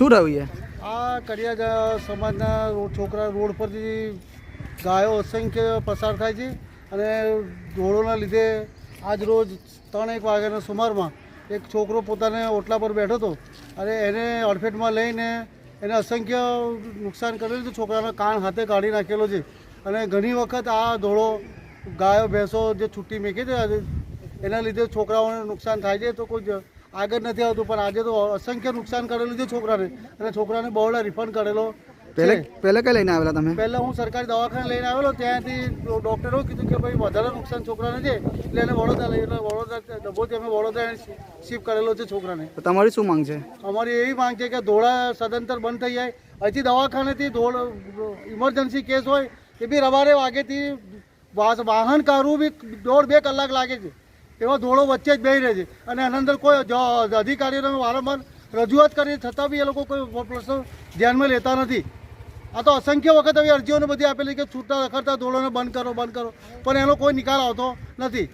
શું રહ્યું છે? આ કડિયા સમાજના છોકરા રોડ પરથી ગાયો અસંખ્ય પસાર થાય છે અને ઢોળોના લીધે આજ રોજ ત્રણ એક વાગ્યાના સુમારમાં એક છોકરો પોતાને ઓટલા પર બેઠો હતો અને એને અડફેટમાં લઈને એને અસંખ્ય નુકસાન કરેલું છે. છોકરાના કાન હાથે કાઢી નાખેલો છે અને ઘણી વખત આ ધોળો ગાયો ભેંસો જે છૂટી મેકી છે, એના લીધે છોકરાઓને નુકસાન થાય છે. તો કોઈ આગળ નથી આવતું પણ આજે તો અસંખ્ય નુકસાન કરેલું છે છોકરાને. અને છોકરાને બહોળા રિફંડ કરેલો પહેલે પહેલે કઈ લઈને આવેલા તમે? પહેલાં હું સરકારી દવાખાને લઈને આવેલો ત્યાંથી ડૉક્ટરો કીધું કે ભાઈ વધારે નુકસાન છોકરાને છે એટલે એને વડોદરા લઈ એટલે વડોદરા ડબ્બોથી અમે વડોદરા શિફ્ટ કરેલો છે છોકરાને. તમારી શું માંગ છે? અમારી એવી માંગ છે કે ધોળા સદંતર બંધ થઈ જાય. હજી દવાખાનેથી ધોળ ઇમરજન્સી કેસ હોય એ બી રવારે વાગેથી વાહન કાઢવું બી દોઢ બે કલાક લાગે છે. એવા ધોળો વચ્ચે જ બેહી રહે છે. અને એના અંદર કોઈ અધિકારીઓને વારંવાર રજૂઆત કરી છતાં બી એ લોકો કોઈ પ્રશ્નો ધ્યાનમાં લેતા નથી. આ તો અસંખ્ય વખત આવી અરજીઓને બધી આપેલી કે છૂટા, રખડતા, ધોળોને બંધ કરો બંધ કરો. પણ એનો કોઈ નિકાલ આવતો નથી.